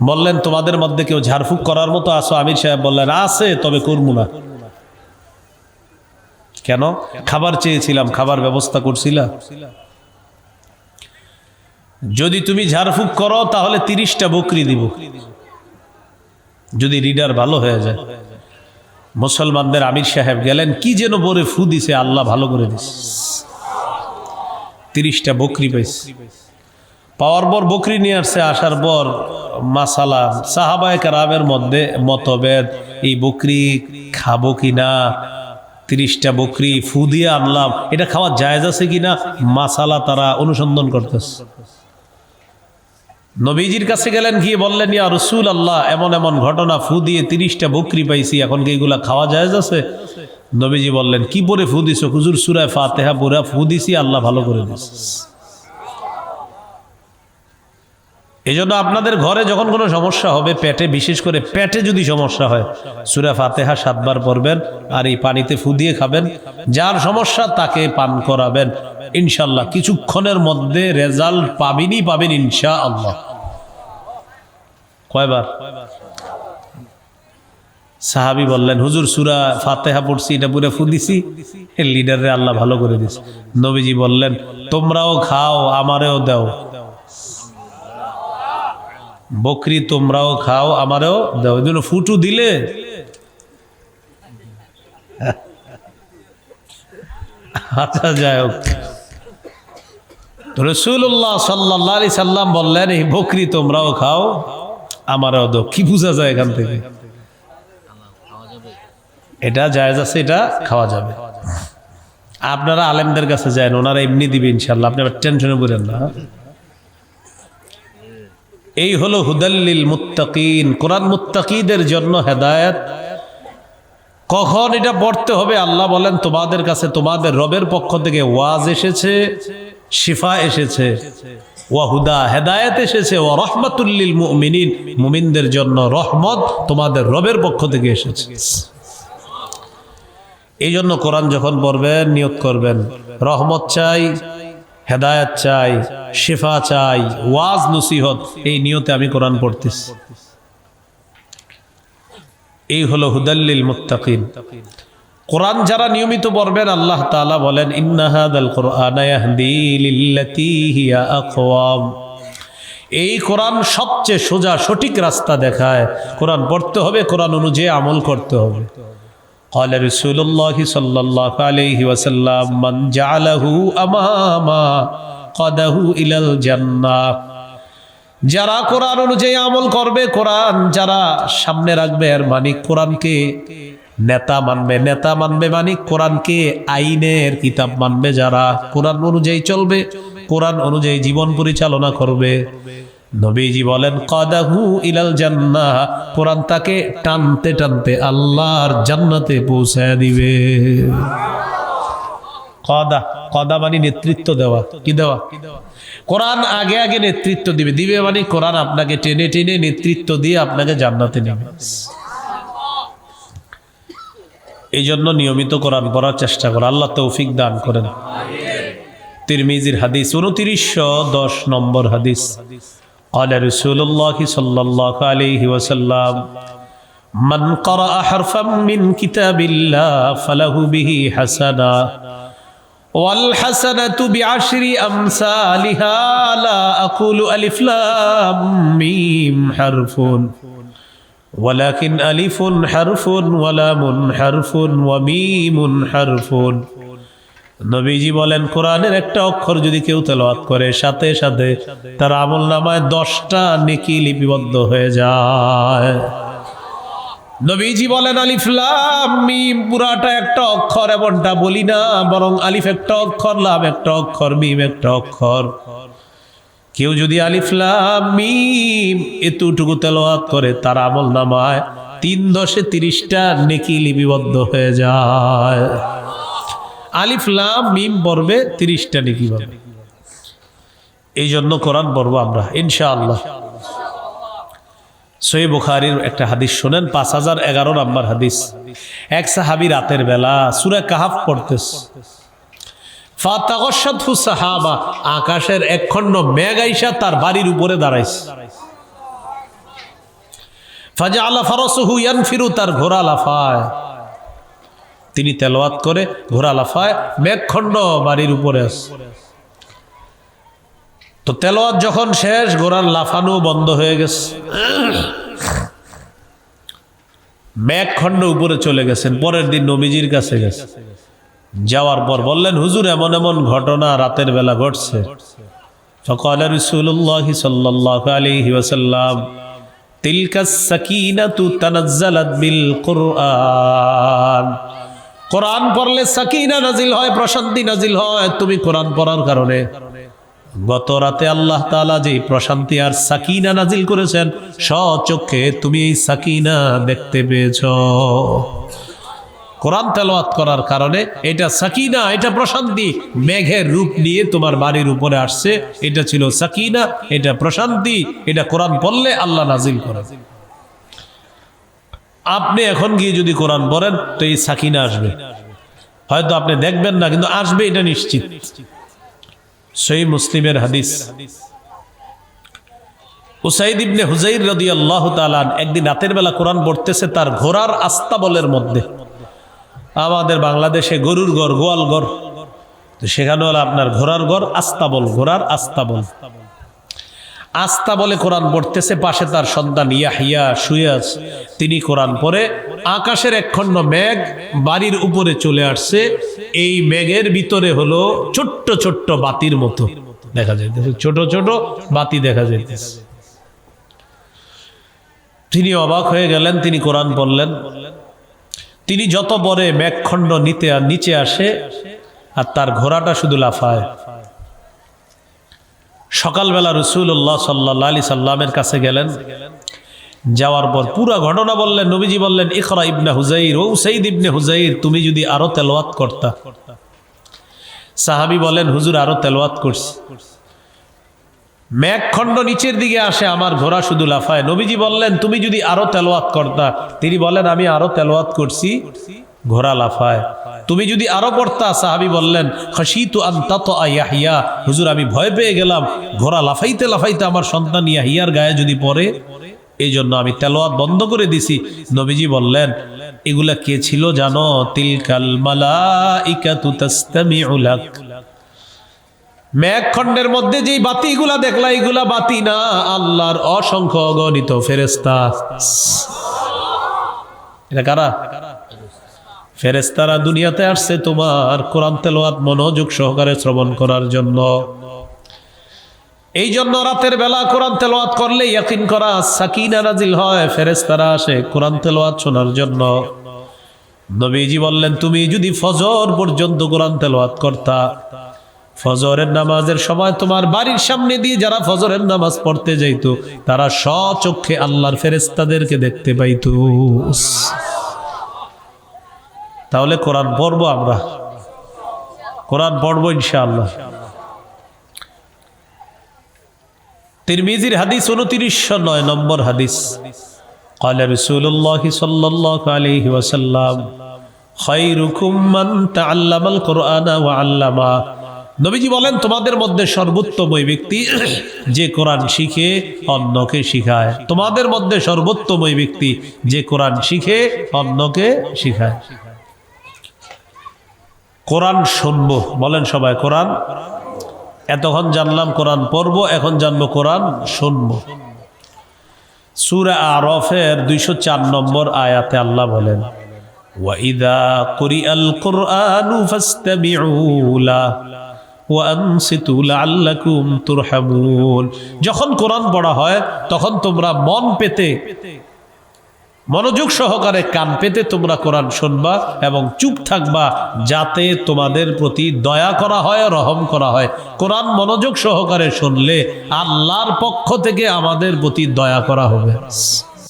বললেন, তোমাদের মধ্যে কেউ ঝাড়ফুঁক করার মতো আসো আমির সাহেব বললেন, আছে, তবে করব না। কেন? খাবার চেয়েছিলাম, খাবার ব্যবস্থা করছিলাম যদি তুমি ঝাড়ফুঁক করো, তাহলে তিরিশটা বকরি দিব। যদি রিডার ভালো হয়ে যায়। মুসলমানদের আমির সাহেব গেলেন, কি যেন বলে ফু দিছে, আল্লাহ ভালো করে দিস তিরিশটা বকরি পাইছে। পাওয়ার পর বকরি নিয়ে আসছে, আসার পর মাসালা সাহাবায় কারামের মধ্যে মতভেদ, এই বকরি খাব কিনা, তিরিশটা বকরি ফু দিয়ে আনলাম, এটা খাওয়ার জায়জ আছে কিনা, মাসালা তারা অনুসন্ধান করতেছে। নবীজির কাছে গেলেন, গিয়ে বললেন, ইয়া রসুল আল্লাহ এমন এমন ঘটনা, ফু দিয়ে তিরিশটা বকরি পাইছি, এখন কি এগুলা খাওয়া যায় আছে? নবীজি বললেন, কি পরে ফু দিছ? হুজুর সুরায় ফাতেহা পরে ফু দিছি, আল্লাহ ভালো করে দিছে। এই জন্য আপনাদের ঘরে যখন কোনো সমস্যা হবে, পেটে, বিশেষ করে পেটে যদি সমস্যা হয়, সুরা ফাতেহা সাতবার পড়বেন আর এই পানিতে ফু দিয়ে খাবেন। যার সমস্যা তাকে পান করাবেন। ইনশাল্লাহ কিছুক্ষণের মধ্যে রেজাল্ট পাবেনই পাবেন ইনশা আল্লাহ কয়বার? সাহাবি বললেন, হুজুর, সুরা ফাতেহা পড়ছি, এটা পুরো ফু দিছি লিডারে আল্লাহ ভালো করে দিছে। নবীজি বললেন, তোমরাও খাও, আমারেও দাও। বকরি তোমরাও খাও, আমারও দাও। ফুটু দিলে। আচ্ছা যাই হোক। রসুল্লাহ সাল্লাহ আলি সাল্লাম বললেন, এই বকরি তোমরাও খাও, আমারও দাও। কি বোঝা যায় এখান থেকে? এটা জায়েজ আছে, এটা খাওয়া যাবে। আপনারা আলেমদের কাছে যায় ওনারা এমনি দিবে ইনশাল্লাহ আপনি আবার টেনশনে পড়েন না? এই হলো হুদাল্লিল মুত্তাকিন। কোরআন মুত্তাকিদের জন্য হেদায়েত। কখন এটা পড়তে হবে? আল্লাহ বলেন, তোমাদের কাছে তোমাদের রবের পক্ষ থেকে ওয়াজ এসেছে, শিফা এসেছে ওয়াহুদা হেদায়েত এসেছে ও রহমাতুল্লিল মুমিনিন। মুমিনদের জন্য রহমত তোমাদের রবের পক্ষ থেকে এসেছে। এই জন্য কোরআন যখন পড়বেন নিয়োগ করবেন। রহমত চাই হেদায়ত চাই, শেফা চাই, ওয়াজ নসিহত, এই নিয়তে আমি কোরআন পড়তেছি। এই হলো হুদাল্লিল মুত্তাকিন। কোরআন যারা নিয়মিত পড়বেন, আল্লাহ তাআলা বলেন ইন্নাহাদাল কোরআন এই কোরআন সবচেয়ে সোজা, সঠিক রাস্তা দেখায়। কোরআন পড়তে হবে, কোরআন অনুযায়ী আমল করতে হবে। قال رسول الله صلى الله عليه وسلم من جعله أماما قده إلى الجنة যারা কোরআন অনুযায়ী আমল করবে কোরআন যারা সামনে রাখবে আর মানে কোরআনকে নেতা মানবে নেতা মানবে মানে কোরআনকে আইনের কিতাব মানবে যারা কোরআন অনুযায়ী চলবে কোরআন অনুযায়ী জীবন পরিচালনা করবে নবীজি বলেন, কদাহু ইলাল জান্নাহ। কোরআন তাকে টানতে টানতে আল্লাহর জান্নাতে পৌঁছায় দিবে। কদা কদা মানে নেতৃত্ব দেওয়া। কি দেওয়া? কোরআন আগে আগে নেতৃত্ব দিবে। দিবে মানে কোরআন আপনাকে টেনে টেনে নেতৃত্ব দিয়ে আপনাকে জান্নাতে নেবে। এই জন্য নিয়মিত কোরআন পড়ার চেষ্টা করো। আল্লাহ তৌফিক দান করেন। তিরমিজির হাদিস, উনত্রিশশো দশ নম্বর হাদিস। قال رسول الله صلى الله عليه وسلم من قرأ حرفا من كتاب الله فله به حسنة والحسنة بعشر أمثالها لا أقول ألف لام ميم حرف ولكن ألف حرف ولام حرف وميم حرف. নবীজি বলেন, কোরআনের একটা অক্ষর যদি কেউ তেলাওয়াত করে, সাথে সাথে তার আমল নামায় দশটা নেকি লিপিবদ্ধ হয়ে যায়। নবীজি বলেন আলিফলাম পুরাটা একটা অক্ষর, এমনটা বলি না, বরং আলিফ একটা অক্ষর, লাম একটা অক্ষর, মিম একটা অক্ষর। কেউ যদি আলিফলাম মিম এতটুকু তেলাওয়াত করে, তার আমল নামায় তিন দশে তিরিশটা নেকি লিপিবদ্ধ হয়ে যায়। আলিফ, লাম, মিম পড়বে তিরিশটা নেকি পাবে এই জন্য কোরআন পড়ব আমরা, ইনশাআল্লাহ। সই বুখারির একটা হাদিস শোনেন, পাঁচ হাজার এগারো নাম্বার হাদিস। এক সাহাবি রাতের বেলা সুরে কাহাফ পড়তেস আকাশের একখণ্ড মেঘ আইসা তার বাড়ির উপরে দাঁড়াইছে। ফাজা আল্লাহ ফারসহু ইয়ানফিরু, তার ঘোড়া লাফায়। তিনি তেলওয়াত করে ঘোরা লাফায় মেঘখণ্ড বাড়ির উপরে আসে তো তেলওয়াত যখন শেষ ঘোরার লাফানো বন্ধ হয়ে গেছে। মেঘখণ্ড উপরে চলে গেছেন, পরের দিন নবীজির কাছে গেছে। যাওয়ার পর বললেন, হুজুর, এমন এমন ঘটনা রাতের বেলা ঘটছে। ফকাল তিলকা সাকিনা তু তানাজ্জালাত বিল কুরআন। কোরআন পড়লে সাকিনা নাজিল হয়, প্রশান্তি নাজিল হয়, তুমি কোরআন পড়ার কারণে। গত রাতে আল্লাহ তালা যে প্রশান্তি আর সাকিনা নাজিল করেছেন স্বচক্ষে তুমি এই সাকিনা দেখতে পেয়েছ। কোরআন তেলাওয়াত করার কারণে এটা সাকিনা, এটা প্রশান্তি, মেঘের রূপ নিয়ে তোমার বাড়ির উপরে আসছে। এটা ছিল সাকিনা, এটা প্রশান্তি, এটা কোরআন পড়লে আল্লাহ নাজিল করে আপনি এখন গিয়ে যদি কোরআন পড়েন, তো এই সাকিনা আসবে। হয়তো আপনি দেখবেন না, কিন্তু আসবে এটা নিশ্চিত। সেই মুসলিমের হাদিস। উসাইদ ইবনে হুজাইর রদি আল্লাহ তালান একদিন রাতের বেলা কোরআন পড়তেছে তার ঘোড়ার আস্তাবলের মধ্যে। আমাদের বাংলাদেশে গরুর গড়, গোয়াল গড় সেখানে হলো আপনার ঘোড়ার গড় আস্তাবল ঘোড়ার আস্তাবল আস্তা বলে কোরআন পড়তেছে, পাশে তার সন্তান ইয়াহিয়া শুয়ে আছে। তিনি কোরআন পড়ে, আকাশের একখণ্ড মেঘ বাড়ির উপরে চলে আসছে। এই মেঘের ভিতরে হলো ছোট্ট ছোট্ট বাতির মতো দেখা যাইতেছে। ছোট ছোট বাতি দেখা যাইতেছে। তিনি অবাক হয়ে গেলেন, তিনি কোরআন পড়লেন। তিনি যত পরে মেঘখণ্ড নিতে আর নিচে আসে, আর তার ঘোড়াটা শুধু লাফায়। সকালবেলা রসুল্লাহ সাল্লাহ আলি সাল্লামের কাছে গেলেন। যাওয়ার পর পুরা ঘটনা বললেন, নবীজি বললেন, ইখরা ইবনে হুজাইর ও সঈদ ইবনে হুজাইর তুমি যদি আরও তেলোয়াত করতা। সাহাবি বলেন, হুজুর আরও তেলোয়াত করছি। মেঘখণ্ড নিচের দিকে আসে, আমার ঘোড়া শুধু লাফায়। নবীজি বললেন, তুমি যদি আরও তেলোয়াত করতা। তিনি বলেন, আমি আরও তেলোয়াত করছি। ঘোড়া লাফায়। তুমি যদি আরও পড়তা, সাহাবি বললেন খসিতু আন্তাত ইয়াহিয়া। হুজুর, আমি ভয় পেয়ে গেলাম। ঘোড়া লাফাইতে লাফাইতে আমার সন্তান ইয়াহিয়ার গায়ে যদি পড়ে এই জন্য আমি তেলোয়াত বন্ধ করে দিছি। নবীজি বললেন, এগুলা কে ছিল জানো? তিলকাল লাক। মেঘখণ্ডের মধ্যে যেই বাতিগুলা দেখলা, এগুলা বাতি না, আল্লাহর অসংখ্য অগণিত ফেরেস্তা এটা কারা? ফেরেস্তারা দুনিয়াতে আসছে তোমার কোরআন তেলোয়াত মনোযোগ সহকারে শ্রবণ করার জন্য। এই জন্য রাতের বেলা কোরআন তেলোয়াত করলে ইয়াকিন করা সাকিনা নাজিল হয় ফেরেস্তারা আসে কোরআন তেলোয়াত শোনার জন্য। নবীজি বললেন, তুমি যদি ফজর পর্যন্ত কোরআন তেলোয়াত করতা, ফজরের নামাজের সময় তোমার বাড়ির সামনে দিয়ে যারা ফজরের নামাজ পড়তে যাইতো, তারা স্বচক্ষে আল্লাহর ফেরেস্তাদেরকে দেখতে পাইতো। তাহলে কোরআন পড়বো আমরা কোরআন পড়বো ইনশাআল্লাহ তিরমিজির হাদিস উনত্রিশশো নয় নম্বর হাদিস قال رسول الله صلى الله عليه وسلم خيركم من تعلم القرآن وعلمه নবীজি বলেন তোমাদের মধ্যে সর্বোত্তম ওই ব্যক্তি যে কোরআন শিখে অন্যকে শিখায় তোমাদের মধ্যে সর্বোত্তম ওই ব্যক্তি যে কোরআন শিখে অন্যকে শিখায় কোরআন শুনব। বলেন সবাই, কোরআন? এতক্ষণ জানলাম কোরআন পড়ব, এখন জানব কোরআন শুনব। সুরা আরফের দুইশো চার নম্বর আয়াতে আল্লাহ বলেন যখন কোরআন পড়া হয়, তখন তোমরা মন পেতে মনোযোগ সহকারে কান পেতে তোমরা কোরআন শুনবা এবং চুপ থাকবা, যাতে তোমাদের প্রতি দয়া করা হয়, রহম করা হয়। কোরআন মনোযোগ সহকারে শুনলে আল্লাহর পক্ষ থেকে আমাদের প্রতি দয়া করা হবে।